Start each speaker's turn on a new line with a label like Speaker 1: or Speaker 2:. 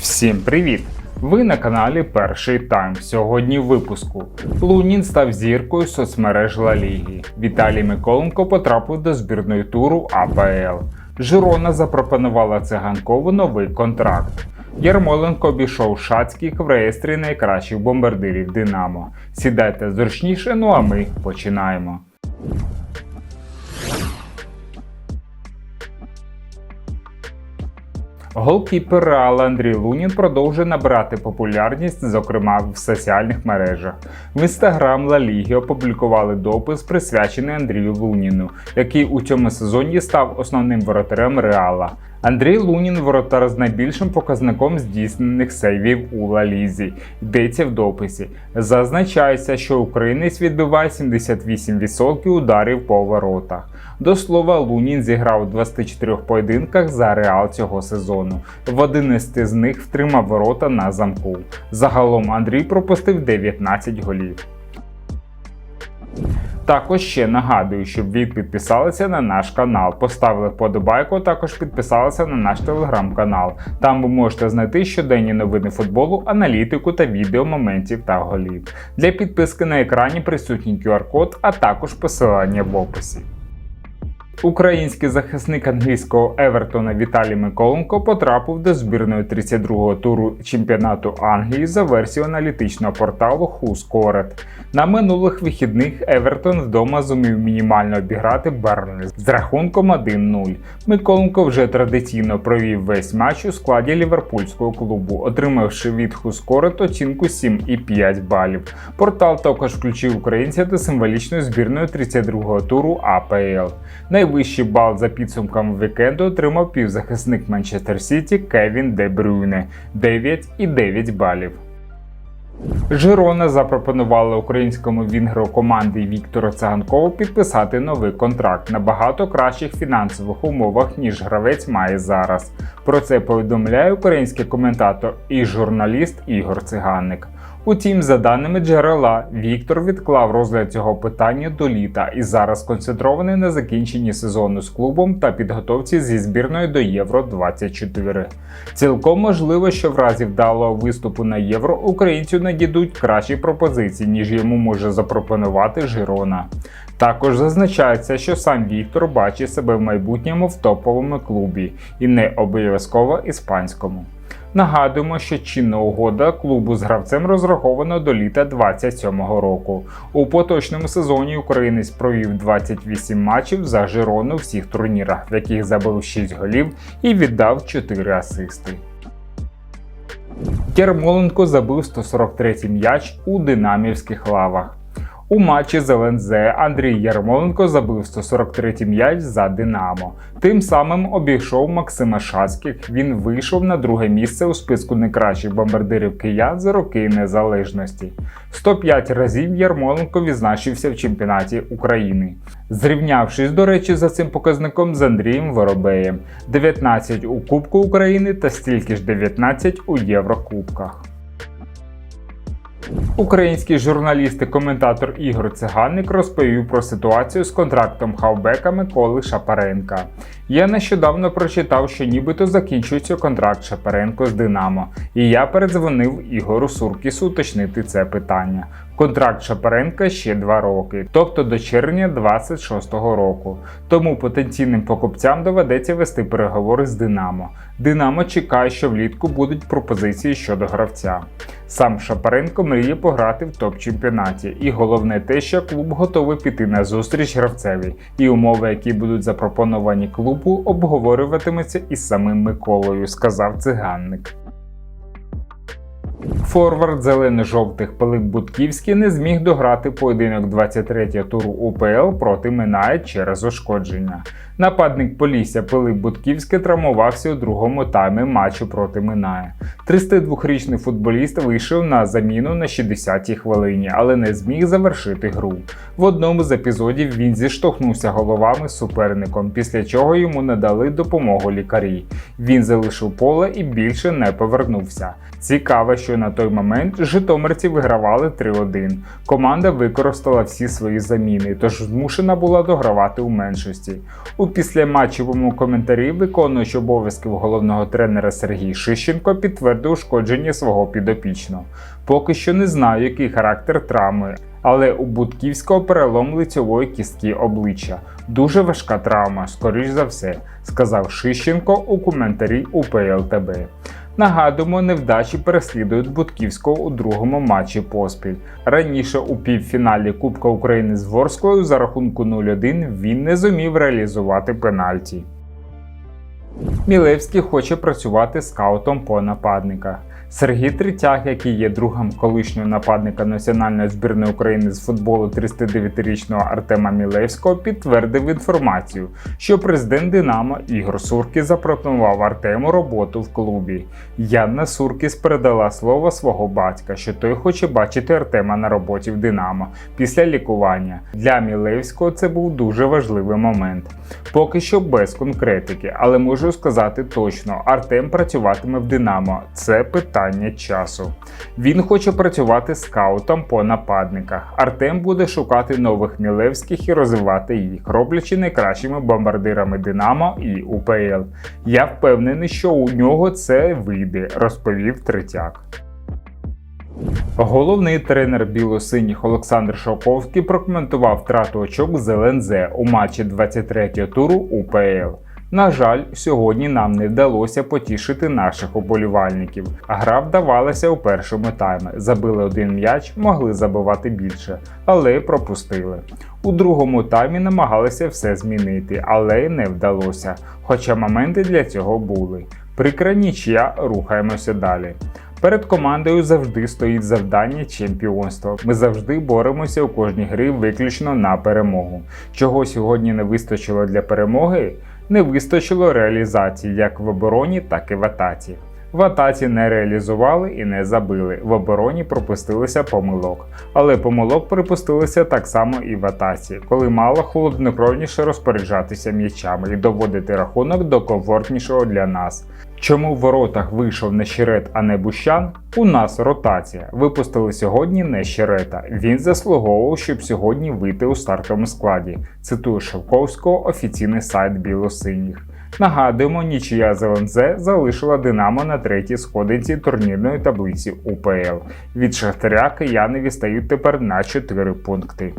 Speaker 1: Всім привіт! Ви на каналі Перший Тайм. Сьогодні в випуску. Лунін став зіркою соцмереж Ла Ліги. Віталій Миколенко потрапив до збірної туру АПЛ. Жирона запропонувала циганкову новий контракт. Ярмоленко обійшов Шацьких в реєстрі найкращих бомбардирів Динамо. Сідайте зручніше, ну а ми починаємо. Голкіпер Реала Андрій Лунін продовжує набирати популярність, зокрема в соціальних мережах. В інстаграм Ла Лігі опублікували допис, присвячений Андрію Луніну, який у цьому сезоні став основним воротарем Реала. Андрій Лунін воротар з найбільшим показником здійснених сейвів у Ла Лізі. Йдеться в дописі. Зазначається, що українець відбиває 78% ударів по воротах. До слова, Лунін зіграв у 24 поєдинках за реал цього сезону. В 11 з них втримав ворота на замку. Загалом Андрій пропустив 19 голів. Також ще нагадую, щоб ви підписалися на наш канал, поставили вподобайку, також підписалися на наш телеграм-канал. Там ви можете знайти щоденні новини футболу, аналітику та відео моментів та голів. Для підписки на екрані присутній QR-код, а також посилання в описі. Український захисник англійського Евертона Віталій Миколенко потрапив до збірної 32-го туру чемпіонату Англії за версією аналітичного порталу WhoScored. На минулих вихідних Евертон вдома зумів мінімально обіграти Бернлі з рахунком 1-0. Миколенко вже традиційно провів весь матч у складі ліверпульського клубу, отримавши від WhoScored оцінку 7,5 балів. Портал також включив українця до символічної збірної 32-го туру АПЛ. Найвищий бал за підсумками вікенду отримав півзахисник Манчестер Сіті Кевін Де Брюйне 9,9 балів. Жирона запропонувала українському вінгеру команди Віктору Циганкову підписати новий контракт на багато кращих фінансових умовах, ніж гравець має зараз. Про це повідомляє український коментатор і журналіст Ігор Циганник. Утім, за даними джерела, Віктор відклав розгляд цього питання до літа і зараз концентрований на закінченні сезону з клубом та підготовці зі збірною до Євро 24. Цілком можливо, що в разі вдалого виступу на євро українцю надійдуть кращі пропозиції, ніж йому може запропонувати Жирона. Також зазначається, що сам Віктор бачить себе в майбутньому в топовому клубі і не обов'язково іспанському. Нагадуємо, що чинна угода клубу з гравцем розрахована до літа 27-го року. У поточному сезоні українець провів 28 матчів за Жирону в всіх турнірах, в яких забив 6 голів і віддав 4 асисти. Ярмоленко забив 143-й м'яч у динамівських лавах. У матчі з ЛНЗ Андрій Ярмоленко забив 143-й м'яч за Динамо. Тим самим обійшов Максима Шацьких. Він вийшов на друге місце у списку найкращих бомбардирів киян за роки незалежності. 105 разів Ярмоленко відзначився в чемпіонаті України, зрівнявшись, до речі, за цим показником з Андрієм Воробеєм: 19 у Кубку України та стільки ж 19 у Єврокубках. Український журналіст і коментатор Ігор Циганник розповів про ситуацію з контрактом хавбека Миколи Шапаренка. Я нещодавно прочитав, що нібито закінчується контракт Шапаренко з Динамо, і я передзвонив Ігору Суркісу уточнити це питання. Контракт Шапаренка ще 2 роки, тобто до червня 26-го року. Тому потенційним покупцям доведеться вести переговори з Динамо. Динамо чекає, що влітку будуть пропозиції щодо гравця. Сам Шапаренко мріє пограти в топ-чемпіонаті, і головне те, що клуб готовий піти на зустріч гравцеві, і умови, які будуть запропоновані клубу, обговорюватимуться із самим Миколою, сказав циганник. Форвард зелено-жовтих Пилип Будківський не зміг дограти поєдинок 23-го туру УПЛ проти Минає через ушкодження. Нападник Полісся Пилип Будківський травмувався у другому таймі матчу проти Минає. 32-річний футболіст вийшов на заміну на 60-й хвилині, але не зміг завершити гру. В одному з епізодів він зіштовхнувся головами з суперником, після чого йому надали допомогу лікарі. Він залишив поле і більше не повернувся. Цікаво, що на той момент житомирці вигравали 3-1. Команда використала всі свої заміни, тож змушена була догравати у меншості. У У післяматчевому коментарі виконуючий обов'язків головного тренера Сергій Шищенко підтвердив ушкодження свого підопічного. Поки що не знаю, який характер травми, але у Будківського перелом лицьової кістки обличчя. Дуже важка травма, скоріш за все, сказав Шищенко у коментарі у ПЛТБ. Нагадуємо, невдачі переслідують Бутківського у другому матчі поспіль. Раніше у півфіналі Кубка України з Ворською за рахунку 0-1 він не зумів реалізувати пенальті. Мілевський хоче працювати скаутом по нападниках. Сергій Третяк, який є другом колишнього нападника національної збірної України з футболу 39-річного Артема Мілевського, підтвердив інформацію, що президент Динамо Ігор Суркіс запропонував Артему роботу в клубі. Янна Суркіс передала слово свого батька, що той хоче бачити Артема на роботі в Динамо після лікування. Для Мілевського це був дуже важливий момент. Поки що без конкретики, але можу сказати точно: Артем працюватиме в Динамо. Це питання часу. Він хоче працювати скаутом по нападниках. Артем буде шукати нових Мілевських і розвивати їх, роблячи найкращими бомбардирами Динамо і УПЛ. Я впевнений, що у нього це вийде, розповів Третяк. Головний тренер білосиніх Олександр Шовковський прокоментував втрату очок з ЛНЗ у матчі 23-го туру УПЛ. На жаль, сьогодні нам не вдалося потішити наших уболівальників. Гра вдавалася у першому таймі. Забили один м'яч, могли забивати більше, але пропустили. У другому таймі намагалися все змінити, але не вдалося. Хоча моменти для цього були. Прикра нічия, рухаємося далі. Перед командою завжди стоїть завдання чемпіонства. Ми завжди боремося у кожній грі виключно на перемогу. Чого сьогодні не вистачило для перемоги? Не вистачило реалізації як в обороні, так і в атаці. В атаці не реалізували і не забили. В обороні пропустилися помилок. Але помилок припустилися так само і в атаці, коли мало холоднокровніше розпоряджатися м'ячами і доводити рахунок до комфортнішого для нас. Чому в воротах вийшов не Щерет, а не Бущан? У нас ротація. Випустили сьогодні не Щерета. Він заслуговував, щоб сьогодні вийти у стартовому складі. Цитую Шевковського офіційний сайт Білосиніх. Нагадуємо, нічия з залишила Динамо на третій сходинці турнірної таблиці УПЛ. Від Шахтаря кияни відстають тепер на 4 пункти.